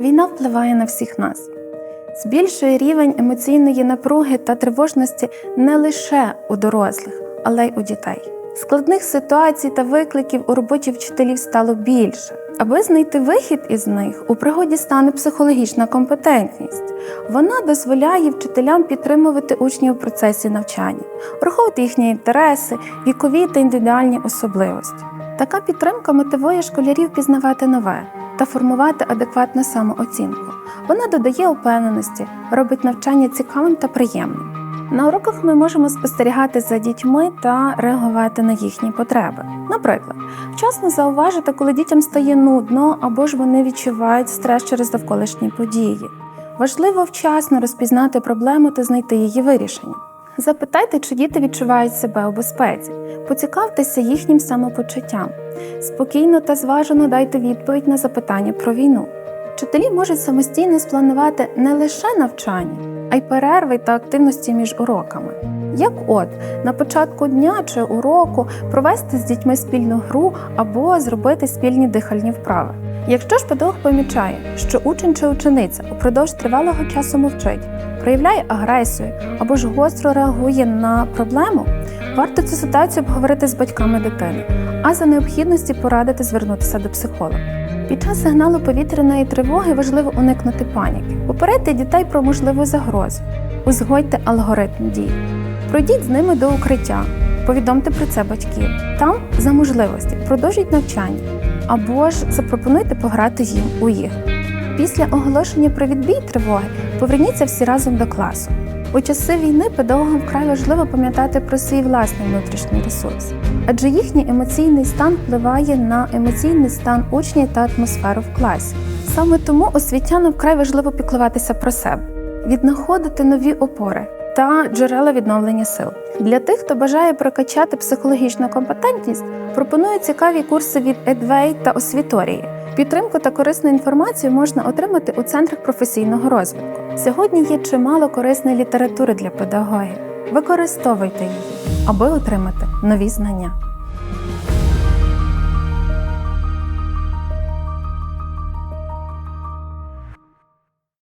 Війна впливає на всіх нас. Збільшує рівень емоційної напруги та тривожності не лише у дорослих, але й у дітей. Складних ситуацій та викликів у роботі вчителів стало більше. Аби знайти вихід із них, у пригоді стане психологічна компетентність. Вона дозволяє вчителям підтримувати учнів у процесі навчання, враховувати їхні інтереси, вікові та індивідуальні особливості. Така підтримка мотивує школярів пізнавати нове та формувати адекватну самооцінку. Вона додає упевненості, робить навчання цікавим та приємним. На уроках ми можемо спостерігати за дітьми та реагувати на їхні потреби. Наприклад, вчасно зауважити, коли дітям стає нудно або ж вони відчувають стрес через довколишні події. Важливо вчасно розпізнати проблему та знайти її вирішення. Запитайте, чи діти відчувають себе у безпеці, поцікавтеся їхнім самопочуттям. Спокійно та зважено дайте відповідь на запитання про війну. Вчителі можуть самостійно спланувати не лише навчання, а й перерви та активності між уроками. Як от на початку дня чи уроку провести з дітьми спільну гру або зробити спільні дихальні вправи. Якщо ж педагог помічає, що учень чи учениця упродовж тривалого часу мовчить, проявляє агресію або ж гостро реагує на проблему, варто цю ситуацію обговорити з батьками дитини, а за необхідності порадити звернутися до психолога. Під час сигналу повітряної тривоги важливо уникнути паніки, попередьте дітей про можливу загрозу, узгодьте алгоритм дій, пройдіть з ними до укриття, повідомте про це батьків. Там, за можливості, продовжіть навчання або ж запропонуйте пограти їм у ігри. Після оголошення про відбій тривоги поверніться всі разом до класу. У часи війни педагогам вкрай важливо пам'ятати про свій власний внутрішній ресурс, адже їхній емоційний стан впливає на емоційний стан учнів та атмосферу в класі. Саме тому освітянам вкрай важливо піклуватися про себе, віднаходити нові опори та джерела відновлення сил. Для тих, хто бажає прокачати психологічну компетентність, пропоную цікаві курси від Edway та освіторії. Підтримку та корисну інформацію можна отримати у центрах професійного розвитку. Сьогодні є чимало корисної літератури для педагогів. Використовуйте її, аби отримати нові знання.